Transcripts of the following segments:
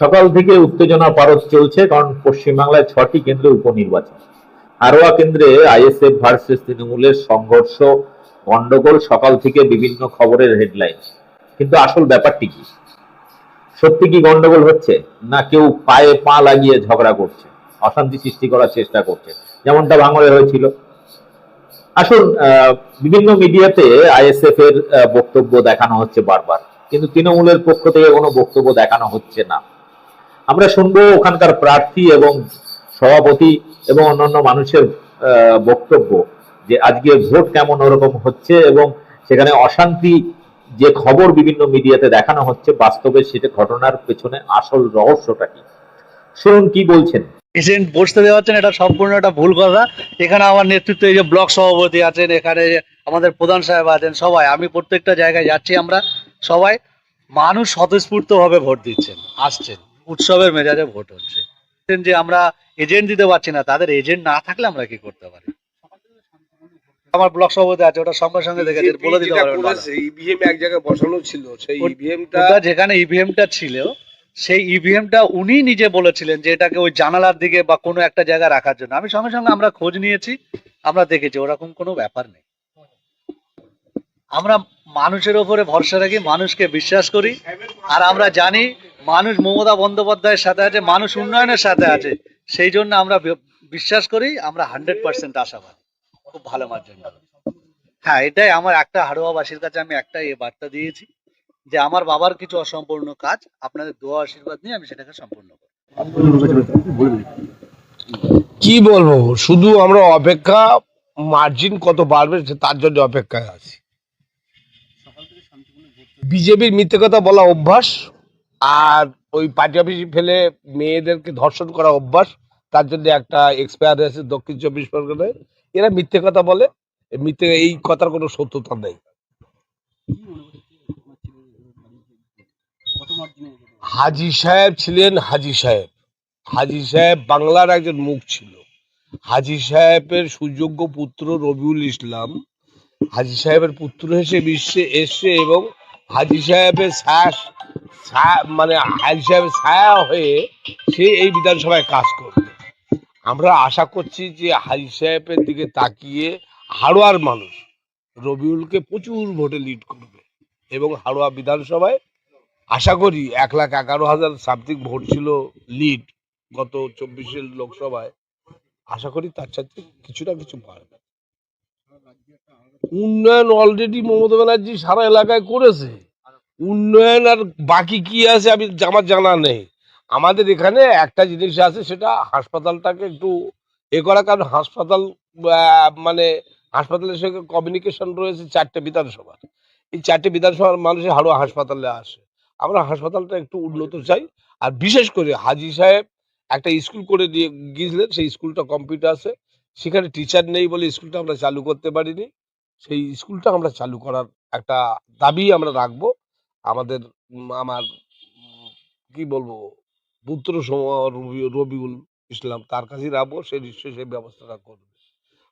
সকাল থেকে উত্তেজনা পারদ চলছে, কারণ পশ্চিমবাংলায় ছটি কেন্দ্রে উপনির্বাচন। হারোয়া কেন্দ্রে আইএসএফ ভার্সেস তৃণমূলের সংঘর্ষ, গন্ডগোল, সকাল থেকে বিভিন্ন খবরের হেডলাইন। কিন্তু আসল ব্যাপারটি কি? সত্যি কি গন্ডগোল হচ্ছে, না কেউ পায়ে পা লাগিয়ে ঝগড়া করছে, অশান্তি সৃষ্টি করার চেষ্টা করছে, যেমনটা ভাঙড়ে হয়েছিল? আসুন বিভিন্ন মিডিয়াতে আইএসএফ এর বক্তব্য দেখানো হচ্ছে বারবার, কিন্তু তৃণমূলের পক্ষ থেকে কোনো বক্তব্য দেখানো হচ্ছে না। আমরা শুনব ওখানকার প্রার্থী এবং সভাপতি এবং অন্যান্য মানুষের বক্তব্য যে আজকে ভোট কেমন ওরকম হচ্ছে এবং সেখানে অশান্তি যে খবর বিভিন্ন মিডিয়াতে দেখানো হচ্ছে, বাস্তবে সেটা ঘটনার পেছনে আসল রহস্যটা কি? শুনুন কি বলছেন। এজেন্ট বসতে দেওয়া হচ্ছেন এটা সম্পূর্ণ একটা ভুল কথা। এখানে আমার নেতৃত্বে যে ব্লক সভাপতি আছেন, এখানে আমাদের প্রধান সাহেব আছেন, সবাই, আমি প্রত্যেকটা জায়গায় যাচ্ছি আমরা, সবাই মানুষ স্বতঃস্ফূর্ত ভাবে ভোট দিচ্ছেন, আসছেন। উৎসবের মেজাজে ভোট হচ্ছে। যে আমরা এজেন্ট দিতে পারছি না তাদের এজেন্ট না থাকলে আমরা কি করতে পারি? আমার ব্লক সভাপতি আছে ওটা সঙ্গে সঙ্গে দেখেছে বলে দিতে পারবেন ইভিএম এক জায়গায় বসানো ছিল সেই ইভিএমটা যেখানে ইভিএমটা ছিল সেই ইভিএমটা উনি নিজে বলেছিলেন যে এটাকে ওই জানালার দিকে বা কোনো একটা জায়গায় রাখার জন্য। আমি সঙ্গে সঙ্গে আমরা খোঁজ নিয়েছি আমরা দেখেছি ওরকম কোনো ব্যাপার নেই। আমরা মানুষের ওপরে ভরসা রাখি মানুষকে বিশ্বাস করি আর আমরা জানি মানুষ মমতা বন্দ্যোপাধ্যায়ের সাথে আছে মানুষ উন্নয়নের সাথে আছে সেই জন্য আমরা বিশ্বাস করি আমরা হান্ড্রেড পার্সেন্ট আশাবাদী। খুব ভালো মার্জিন হ্যাঁ এটাই আমার একটা হাড়োয়াবাসীর কাছে আমি একটাই এ বার্তা দিয়েছি যে আমার বাবার কিছু অসম্পূর্ণ কাজ আপনাদের দোয়া আশীর্বাদ নিয়ে আমি সেটাকে সম্পূর্ণ করব। কি বলব শুধু আমরা অপেক্ষা মার্জিন কত বাড়বে তার জন্য অপেক্ষায় আছি। বিজেপির মিথ্যে কথা বলা অভ্যাস আর ওই পার্টি অফিস ফেলে মেয়েদেরকে ধর্ষণ করা অভ্যাস, তার জন্য একটা এক্সপায়ার আছে দক্ষিণ চব্বিশ পরগনায়। এরা মিথ্যে কথা বলে মিথ্যে, এই কথার কোনো সত্যতা নেই। হাজি সাহেব ছিলেন হাজি সাহেব। হাজি সাহেব বাংলার একজন মুখ ছিল। হাজি সাহেবের সুযোগ্য পুত্র রবিউল ইসলাম, হাজি সাহেবের পুত্র হিসেবে বিশ্বে এসছে এবং হাজি সাহেবের ছায়া- মানে হাজি সাহেবের ছায়া হয়ে সে এই বিধানসভায় কাজ করবে। আমরা আশা করছি যে হাজি সাহেবের দিকে তাকিয়ে হাড়োয়ার মানুষ রবিউলকে প্রচুর ভোটে লিড করবে এবং হাড়োয়া বিধানসভায় আশা করি এক লাখ এগারো হাজার সামথিং ভোট ছিল লিড গত চব্বিশের লোকসভায়। আশা করি তার সাথে কিছু না কিছু পারবে উন্নয়ন অলরেডি মমতা ব্যানার্জি সারা এলাকায় করেছে। উন্নয়ন আর বাকি কি আছে আমি আমার জানা নেই। আমাদের এখানে একটা জিনিস আছে, সেটা হাসপাতালটাকে একটু এ করা, কারণ হাসপাতাল মানে হাসপাতালের সঙ্গে কমিউনিকেশন রয়েছে চারটে বিধানসভা এই চারটে বিধানসভার মানুষের হাড়োয়া হাসপাতালে আসে। আমরা হাসপাতালটা একটু উন্নত চাই। আর বিশেষ করে হাজি সাহেব একটা স্কুল করে দিয়ে গিয়েছিলেন, সেই স্কুলটা কমপ্লিট আছে। সেখানে টিচার নেই বলে স্কুলটা আমরা চালু করতে পারিনি। সেই স্কুলটা আমরা চালু করার একটা দাবি আমরা রাখব। আমাদের আমার কি বলব, পুত্র রবিউল ইসলাম তার কাছেই রাখব, সে নিশ্চয়ই সেই ব্যবস্থাটা করবে।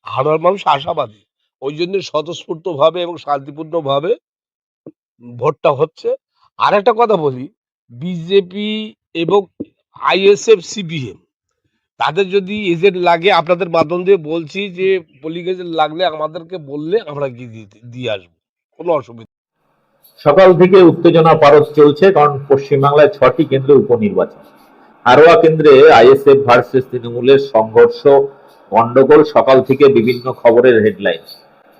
হাড়োয়ার মানুষ আশাবাদী। ওই জন্য স্বতঃস্ফূর্ত ভাবে এবং শান্তিপূর্ণ ভাবে ভোটটা হচ্ছে। আর একটা কথা বলি, বিজেপি এবং আইএসএফ, সিপিএম, তাদের যদি এজেন্ট লাগে, আপনাদের মাধ্যম দিয়ে বলছি যে পোলিং এজেন্ট লাগলে আমাদেরকে বললে আমরা গিয়ে দিয়ে- আসব। কোনো অসুবিধা। সকাল থেকে উত্তেজনা পারদ চলছে, কারণ পশ্চিমবাংলায় ছটি কেন্দ্রে উপনির্বাচন। হারোয়া কেন্দ্রে আইএসএফ ভার্সেস তৃণমূলের সংঘর্ষ, গন্ডগোল, সকাল থেকে বিভিন্ন খবরের হেডলাইন।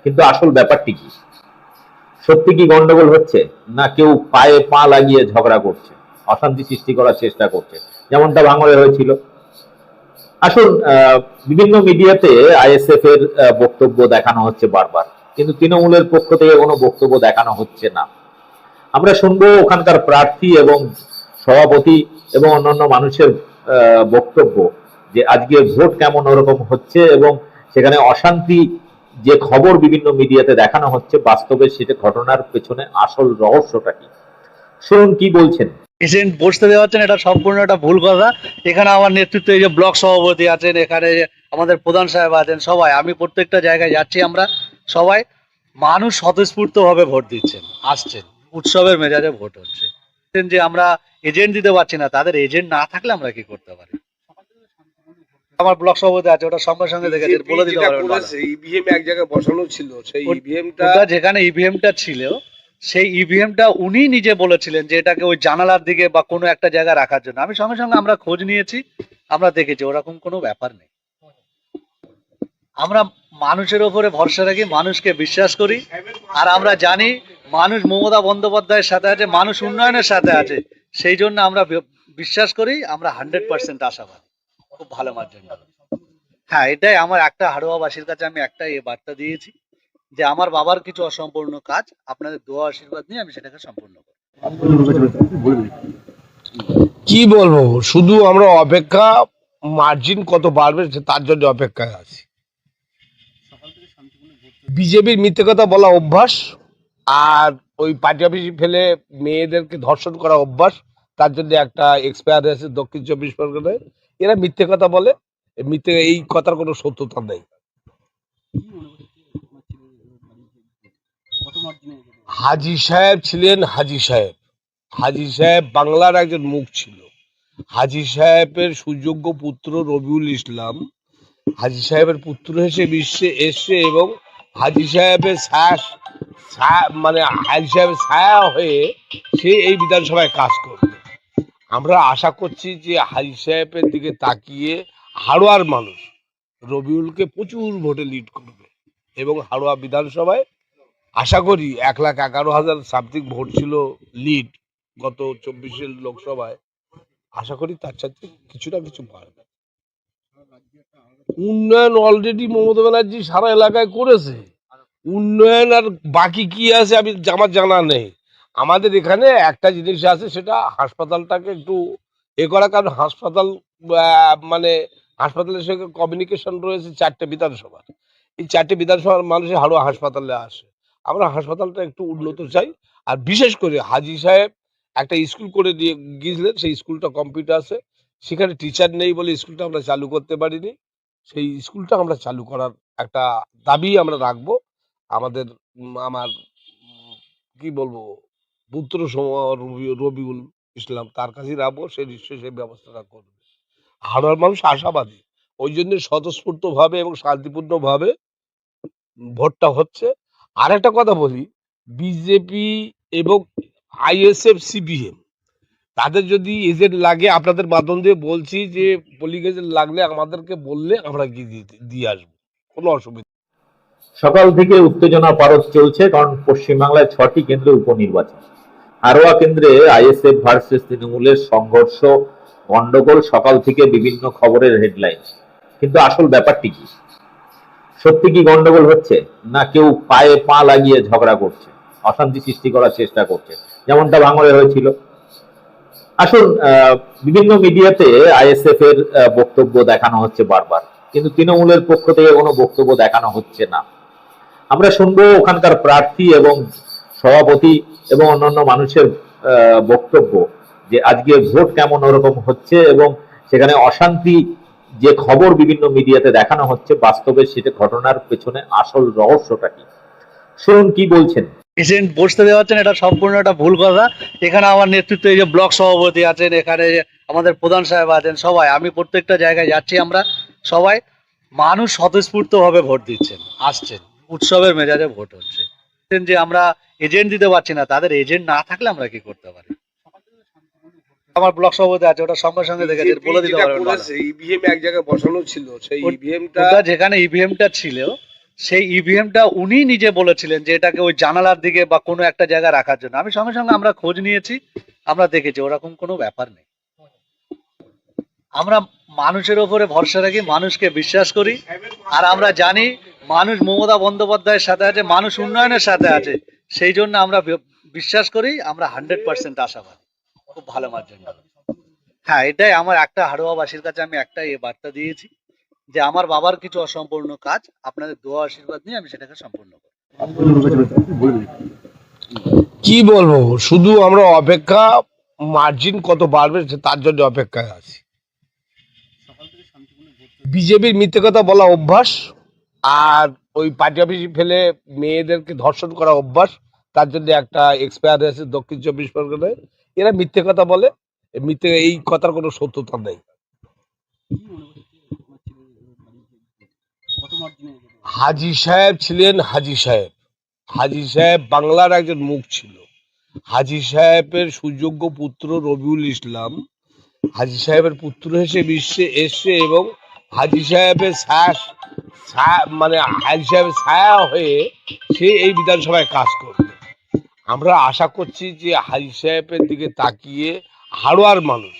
কিন্তু আসল ব্যাপারটি কি? সত্যি কি গন্ডগোল হচ্ছে, না কেউ পায়ে পা লাগিয়ে ঝগড়া করছে, অশান্তি সৃষ্টি করার চেষ্টা করছে, যেমনটা ভাঙড়ে হয়েছিল? আসুন বিভিন্ন মিডিয়াতে আইএসএফ এর বক্তব্য দেখানো হচ্ছে বারবার, কিন্তু তৃণমূলের পক্ষ থেকে কোনো বক্তব্য দেখানো হচ্ছে না। আমরা শুনব ওখানকার প্রার্থী এবং সভাপতি এবং অন্যান্য মানুষের বক্তব্য যে আজকে ভোট কেমন ওরকম হচ্ছে এবং সেখানে অশান্তি যে খবর বিভিন্ন মিডিয়াতে দেখানো হচ্ছে, বাস্তবে সেটা ঘটনার পেছনে আসল রহস্যটা কি? শুনুন কি বলছেন। এজেন্ট বসতে দেওয়া হচ্ছেন এটা সম্পূর্ণ একটা ভুল কথা। এখানে আমার নেতৃত্বে যে ব্লক সভাপতি আছেন, এখানে আমাদের প্রধান সাহেব আছেন, সবাই, আমি প্রত্যেকটা জায়গায় যাচ্ছি আমরা, সবাই মানুষ স্বতঃস্ফূর্তভাবে ভোট দিচ্ছেন, আসছেন। উৎসবের মেজাজে ভোট হচ্ছে যে আমরা এজেন্ট দিতে পারছি না তাদের এজেন্ট না থাকলে আমরা কি করতে পারি আমার ব্লক সভাপতি আছে ওটা সঙ্গে সঙ্গে দেখে বলে দিতে যেটা পারবেন ইভিএম এক জায়গায় বসানো ছিল সেই ইভিএমটা যেখানে ইভিএমটা ছিল সেই ইভিএমটা উনি নিজে বলেছিলেন যে এটাকে ওই জানালার দিকে বা কোনো একটা জায়গায় রাখার জন্য আমি সঙ্গে সঙ্গে আমরা খোঁজ নিয়েছি আমরা দেখেছি ওরকম কোনো ব্যাপার নেই আমরা মানুষের ওপরে ভরসা রাখি মানুষকে বিশ্বাস করি আর আমরা জানি মানুষ মমতা বন্দ্যোপাধ্যায়ের সাথে আছে মানুষ উন্নয়নের সাথে আছে সেই জন্য আমরা বিশ্বাস করি আমরা হান্ড্রেড পার্সেন্ট আশাবাদী। খুব ভালো মার জন্য হ্যাঁ এটাই আমার একটা হাড়োয়াবাসীর কাছে আমি একটা এ বার্তা দিয়েছি যে আমার বাবার কিছু অসম্পূর্ণ কাজ আপনাদের দোয়া আশীর্বাদ নিয়ে আমি সেটাকে সম্পূর্ণ করব। কি বলব? শুধু আমরা অপেক্ষা মার্জিন কত বাড়বে তার জন্য অপেক্ষায় আছি। বিজেপির মিথ্যে কথা বলা অভ্যাস আর ওই পার্টি অফিস ফেলে মেয়েদেরকে ধর্ষণ করা অভ্যাস, তার জন্য একটা এক্সপায়ার আছে দক্ষিণ চব্বিশ পরগনায়। এরা মিথ্যে কথা বলে, মিথ্যে এই কথার কোনো সত্যতা নেই। হাজি সাহেব ছিলেন হাজি সাহেব। হাজি সাহেব বাংলার একজন মুখ ছিল। হাজি সাহেবের সুযোগ্য পুত্র রবিউল ইসলাম, হাজি সাহেবের পুত্র হিসেবে বিশ্বে এসছে এবং হাজি সাহেবের ছায়া মানে হাজি সাহেবের ছায়া হয়ে সে এই বিধানসভায় কাজ করবে। আমরা আশা করছি যে হাজি সাহেবের দিকে তাকিয়ে হাড়োয়ার মানুষ রবিউলকে প্রচুর ভোটে লিড করবে এবং হাড়োয়া বিধানসভায় আশা করি এক লাখ এগারো হাজার সামথিং ভোট ছিল লিড গত চব্বিশের লোকসভায়। আশা করি তার সাথে কিছু না কিছু বাড়বে। উন্নয়ন অলরেডি মমতা ব্যানার্জি সারা এলাকায় করেছে। উন্নয়ন আর বাকি কি আছে আমি আমার জানা নেই। আমাদের এখানে একটা জিনিস আছে, সেটা হাসপাতালটাকে একটু এ করা, কারণ হাসপাতাল মানে হাসপাতালের সঙ্গে কমিউনিকেশন রয়েছে চারটে বিধানসভার। এই চারটে বিধানসভার মানুষের হাড়োয়া হাসপাতালে আসে। আমরা হাসপাতালটা একটু উন্নত চাই। আর বিশেষ করে হাজি সাহেব একটা স্কুল করে দিয়ে গিয়েছিলেন, সেই স্কুলটা কম্পিউটার আছে। সেখানে টিচার নেই বলে স্কুলটা আমরা চালু করতে পারিনি। সেই স্কুলটা আমরা চালু করার একটা দাবি আমরা রাখব। আমাদের আমার কি বলব, পুত্র রবিউল ইসলাম, তার কাছেই রাখব, সে নিশ্চয়ই সেই ব্যবস্থাটা করবে। হাড়োয়ার মানুষ আশাবাদী। ওই জন্য স্বতঃস্ফূর্ত ভাবে এবং শান্তিপূর্ণ ভাবে ভোটটা হচ্ছে। আর একটা কথা বলি, বিজেপি এবং আইএসএফ, সিপিএম, তাদের যদি এজেন্ট লাগে, আপনাদের মাধ্যম দিয়ে বলছি যে পোলিং এজেন্ট লাগলে আমাদেরকে বললে আমরা গিয়ে দিয়ে- আসব। কোনো অসুবিধা। সকাল থেকে উত্তেজনা পারস চলছে, কারণ পশ্চিমবাংলায় ছটি কেন্দ্রে উপনির্বাচন। হারোয়া কেন্দ্রে আইএসএফ ভার্সেস তৃণমূলের সংঘর্ষ, গন্ডগোল, সকাল থেকে বিভিন্ন খবরের হেডলাইন। কিন্তু আসল ব্যাপারটি কি? সত্যি কি গন্ডগোল হচ্ছে? না কেউ পায়ে পা লাগিয়ে ঝগড়া করছে, অশান্তি সৃষ্টি করার চেষ্টা করছে, যেমনটা ভাঙড়ে হয়েছিল? আসুন বিভিন্ন মিডিয়াতে আইএসএফ এর বক্তব্য দেখানো হচ্ছে বারবার, কিন্তু তৃণমূলের পক্ষ থেকে কোনো বক্তব্য দেখানো হচ্ছে না। আমরা শুনব ওখানকার প্রার্থী এবং সভাপতি এবং অন্যান্য মানুষের বক্তব্য যে আজকে ভোট কেমন ওরকম হচ্ছে এবং সেখানে অশান্তি যে খবর বিভিন্ন মিডিয়াতে দেখানো হচ্ছে, বাস্তবে সেটা ঘটনার পেছনে আসল রহস্যটা কি? শুনুন কি বলছেন। এজেন্ট বসতে দেওয়া হচ্ছেন এটা সম্পূর্ণ একটা ভুল কথা। এখানে আমার নেতৃত্বে যে ব্লক সভাপতি আছেন, এখানে আমাদের প্রধান সাহেব আছেন, সবাই। আমি প্রত্যেকটা জায়গায় যাচ্ছি আমরা, সবাই। মানুষ স্বতঃস্ফূর্তভাবে ভোট দিচ্ছেন, আসছেন। উৎসবের মেজাজে ভোট হচ্ছে। যে আমরা এজেন্ট দিতে পারছি না তাদের এজেন্ট না থাকলে আমরা কি করতে পারি? আমার ব্লক সভাপতি আছে ওটা সঙ্গে সঙ্গে দেখে BJP বলে দিতে পারবেন ইভিএম এক জায়গায় বসানো ছিল সেই ইভিএমটা যেখানে ইভিএমটা ছিল সেই ইভিএমটা উনি নিজে বলেছিলেন যে এটাকে ওই জানালার দিকে বা কোনো একটা জায়গায় রাখার জন্য। আমি সঙ্গে সঙ্গে আমরা খোঁজ নিয়েছি আমরা দেখেছি ওরকম কোনো ব্যাপার নেই। আমরা মানুষের ওপরে ভরসা রাখি মানুষকে বিশ্বাস করি আর আমরা জানি মানুষ মমতা বন্দ্যোপাধ্যায়ের সাথে আছে মানুষ উন্নয়নের সাথে আছে সেই জন্য আমরা বিশ্বাস করি আমরা হান্ড্রেড পার্সেন্ট আশাবাদী। খুব ভালো মার হ্যাঁ এটাই আমার একটা হাড়োয়াবাসীর কাছে আমি একটা এ বার্তা দিয়েছি যে আমার বাবার কিছু অসম্পূর্ণ কাজ আপনাদের দোয়া আশীর্বাদ নিয়ে আমি সেটাকে সম্পূর্ণ করব কি বলব? শুধু আমরা অপেক্ষা মার্জিন কত বাড়বে তার জন্য অপেক্ষায় আছি। বিজেপির মিথ্যে কথা বলা অভ্যাস আর ওই পার্টি অফিস ফেলে মেয়েদেরকে ধর্ষণ করা অভ্যাস, তার জন্য একটা এক্সপায়ার আছে দক্ষিণ চব্বিশ পরগনায়। এরা মিথ্যে কথা বলে মিথ্যে এই কথার কোনো সত্যতা নেই। হাজি সাহেব ছিলেন হাজি সাহেব। হাজি সাহেব বাংলার একজন মুখ ছিল। হাজি সাহেবের সুযোগ্য পুত্র রবিউল ইসলাম, হাজি সাহেবের পুত্র হিসেবে বিশ্বে এসছে এবং হাজি সাহেবের ছায়া- মানে হাজি সাহেবের ছায়া হয়ে সে এই বিধানসভায় কাজ করবে। আমরা আশা করছি যে হাজি সাহেবের দিকে তাকিয়ে হাড়োয়ার মানুষ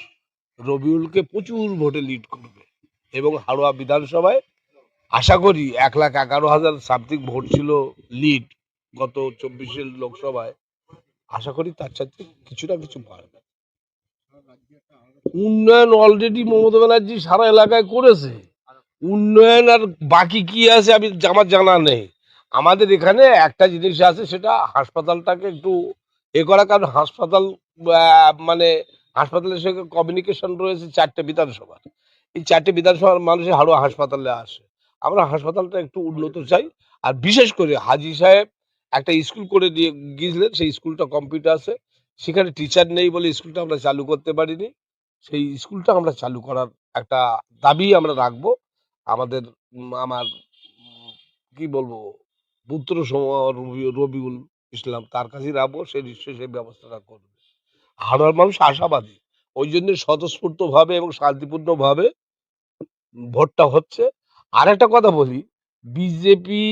রবিউলকে প্রচুর ভোটে লিড করবে এবং হাড়োয়া বিধানসভায় আশা করি এক লাখ এগারো হাজার সামথিং ভোট ছিল লিড গত চব্বিশের লোকসভায়। আশা করি তার সাথে কিছু না কিছু বাড়বে। উন্নয়ন অলরেডি মমতা ব্যানার্জি সারা এলাকায় করেছে। উন্নয়ন আর বাকি কি আছে আমি আমার জানা নেই। আমাদের এখানে একটা জিনিস আছে, সেটা হাসপাতালটাকে একটু এ করা, কারণ হাসপাতাল মানে হাসপাতালের সঙ্গে কমিউনিকেশন রয়েছে চারটে বিধানসভা এই চারটে বিধানসভার মানুষের হাড়োয়া হাসপাতালে আসে। আমরা হাসপাতালটা একটু উন্নত চাই। আর বিশেষ করে হাজি সাহেব একটা স্কুল করে দিয়ে গিয়েছিলেন, সেই স্কুলটা কমপ্লিট আছে। সেখানে টিচার নেই বলে স্কুলটা আমরা চালু করতে পারিনি। সেই স্কুলটা আমরা চালু করার একটা দাবি আমরা রাখব। আমাদের আমার কি বলব, পুত্র সম রবিউল ইসলাম, তার কাছে রাখব, সে নিশ্চয়ই সেই ব্যবস্থাটা করবে। হাড়োয়ার মানুষ আশাবাদী। ওই জন্য স্বতঃস্ফূর্ত ভাবে এবং শান্তিপূর্ণ ভাবে ভোটটা হচ্ছে। আর একটা কথা বলি, বিজেপি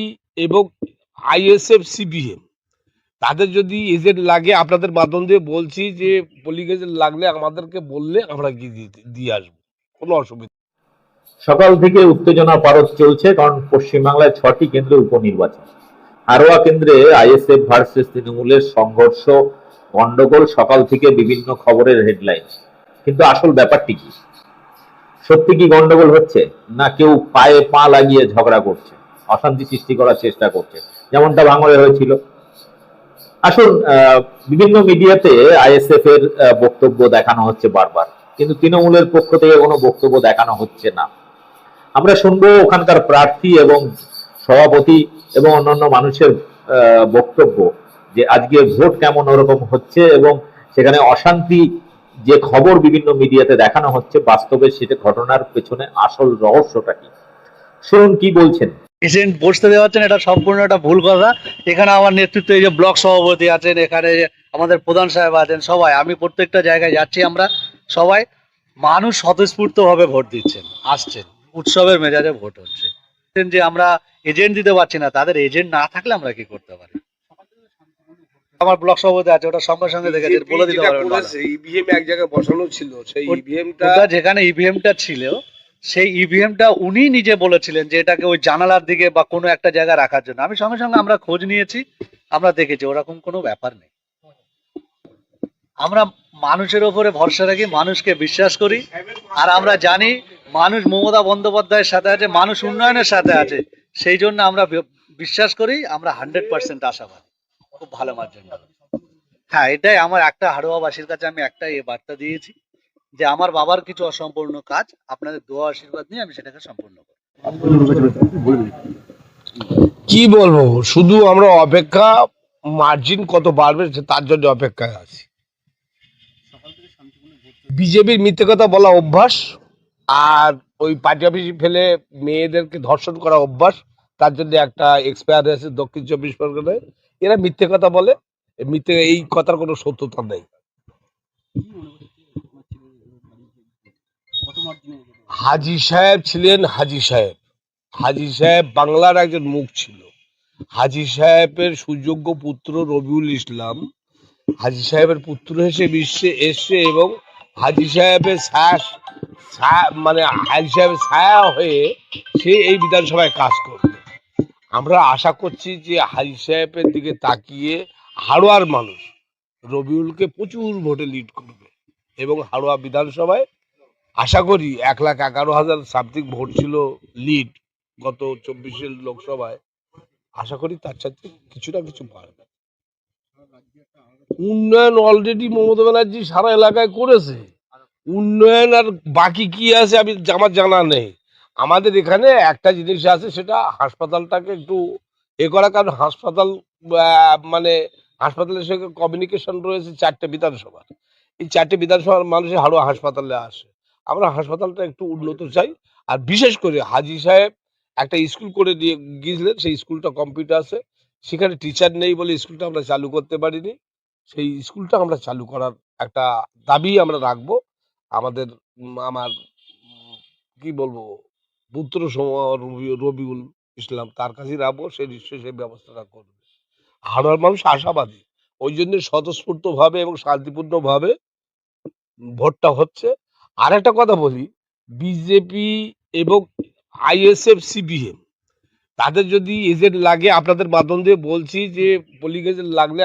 এবং আইএসএফ, সিপিএম, তাদের যদি এজেন্ট লাগে, আপনাদের মাধ্যম দিয়ে বলছি যে পোলিং এজেন্ট লাগলে আমাদেরকে বললে আমরা গিয়ে দিয়ে আসব। কোনো অসুবিধা। সকাল থেকে উত্তেজনা পারদ চলছে, কারণ পশ্চিমবাংলায় ছটি কেন্দ্রে উপনির্বাচন। হারোয়া কেন্দ্রে আইএসএফ ভার্সেস তৃণমূলের সংঘর্ষ, গন্ডগোল, সকাল থেকে বিভিন্ন খবরের হেডলাইন। কিন্তু আসল ব্যাপারটি কি? সত্যি কি গন্ডগোল হচ্ছে, না কেউ পায়ে পা লাগিয়ে ঝগড়া করছে, অশান্তি সৃষ্টি করার চেষ্টা করছে, যেমনটা ভাঙড়ে হয়েছিল? আসুন বিভিন্ন মিডিয়াতে আইএসএফ এর বক্তব্য দেখানো হচ্ছে বারবার, কিন্তু তৃণমূলের পক্ষ থেকে কোনো বক্তব্য দেখানো হচ্ছে না। আমরা শুনব ওখানকার প্রার্থী এবং সভাপতি এবং অন্যান্য মানুষের বক্তব্য যে আজকে ভোট কেমন ওরকম হচ্ছে এবং সেখানে অশান্তি যে খবর বিভিন্ন মিডিয়াতে দেখানো হচ্ছে, বাস্তবে সেটা ঘটনার পেছনে আসল রহস্যটা কি? শুনুন কি বলছেন। এজেন্ট বসতে দেওয়া এটা সম্পূর্ণ একটা ভুল কথা। এখানে আমার নেতৃত্বে যে ব্লক সভাপতি আছেন, এখানে যে আমাদের প্রধান সাহেব আছেন, সবাই। আমি প্রত্যেকটা জায়গায় যাচ্ছি আমরা, সবাই। মানুষ স্বতঃস্ফূর্তভাবে ভোট দিচ্ছেন, আসছেন। উৎসবের মেজাজে ভোট হচ্ছে। যে আমরা এজেন্ট দিতে পারছি না তাদের এজেন্ট না থাকলে আমরা কি করতে পারি? আমার ব্লক সভাপতি আছে ওটা সঙ্গে সঙ্গে দেখেছে বলে দিতে পারবেন ইভিএম এক জায়গায় বসানো ছিল সেই ইভিএমটা যেখানে ইভিএমটা ছিল সেই ইভিএমটা উনি নিজে বলেছিলেন যে এটাকে ওই জানালার দিকে বা কোনো একটা জায়গায় রাখার জন্য। আমি সঙ্গে সঙ্গে আমরা খোঁজ নিয়েছি আমরা দেখেছি ওরকম কোনো ব্যাপার নেই। আমরা মানুষের ওপরে ভরসা রাখি মানুষকে বিশ্বাস করি আর আমরা জানি মানুষ মমতা বন্দ্যোপাধ্যায়ের সাথে আছে মানুষ উন্নয়নের সাথে আছে সেই জন্য আমরা বিশ্বাস করি আমরা হান্ড্রেড পার্সেন্ট আশাবাদী। খুব ভালো মার্জিন হ্যাঁ এটাই আমার একটা হাড়োয়াবাসীর কাছে আমি একটা এ বার্তা দিয়েছি যে আমার বাবার কিছু অসম্পূর্ণ কাজ আপনাদের দোয়া আশীর্বাদ নিয়ে আমি সেটাকে সম্পূর্ণ করব কি বলব শুধু আমরা অপেক্ষা মার্জিন কত বাড়বে তার জন্য অপেক্ষায় আছি। বিজেপির মিথ্যে কথা বলা অভ্যাস আর ওই পার্টি অফিস ফেলে মেয়েদেরকে ধর্ষণ করা অভ্যাস, তার জন্য একটা এক্সপায়ার হয়েছে দক্ষিণ চব্বিশ পরগনায়। এরা মিথ্যে কথা বলে মিথ্যে, এই কথার কোনো সত্যতা নেই। হাজি সাহেব ছিলেন হাজি সাহেব। হাজি সাহেব বাংলার একজন মুখ ছিল। হাজি সাহেবের সুযোগ্য পুত্র রবিউল ইসলাম, হাজি সাহেবের পুত্র হিসেবে বিশ্বে এসছে এবং হাজি সাহেবের ছায়া- মানে হাজি সাহেবের ছায়া হয়ে সে এই বিধানসভায় কাজ করবে। আমরা আশা করছি যে হাজি সাহেবের দিকে তাকিয়ে হাড়োয়ার মানুষ রবিউলকে প্রচুর ভোটে লিড করবে এবং হাড়োয়া বিধানসভায় আশা করি এক লাখ এগারো হাজার সামথিং ভোট ছিল লিড গত চব্বিশের লোকসভায়। আশা করি তার সাথে কিছু না কিছু বাড়বে। উন্নয়ন অলরেডি মমতা ব্যানার্জি সারা এলাকায় করেছে। উন্নয়ন আর বাকি কি আছে আমি, আমার জানা নেই। আমাদের এখানে একটা জিনিস আছে, সেটা হাসপাতালটাকে একটু এ করা, কারণ হাসপাতাল মানে হাসপাতালের সঙ্গে কমিউনিকেশন রয়েছে চারটে বিধানসভা এই চারটে বিধানসভার মানুষের হাড়োয়া হাসপাতালে আসে। আমরা হাসপাতালটা একটু উন্নত চাই। আর বিশেষ করে হাজি সাহেব একটা স্কুল করে দিয়ে গিয়েছিলেন, সেই স্কুলটা কমপ্লিট আছে। সেখানে টিচার নেই বলে স্কুলটা আমরা চালু করতে পারিনি। সেই স্কুলটা আমরা চালু করার একটা দাবি আমরা রাখব। আমাদের আমার কি বলব, পুত্র রবিউল ইসলাম তার কাছেই রাখব, সে নিশ্চয়ই সেই ব্যবস্থাটা করবে। হাড়োয়ার মানুষ আশাবাদী। ওই জন্য স্বতঃস্ফূর্ত ভাবে এবং শান্তিপূর্ণ ভাবে ভোটটা হচ্ছে। আর একটা কথা বলি, বিজেপি এবং আইএসএফ, সিপিএম, তাদের যদি এজেন্ট লাগে, আপনাদের মাধ্যম দিয়ে বলছি যে, পোলিং এজেন্ট লাগলে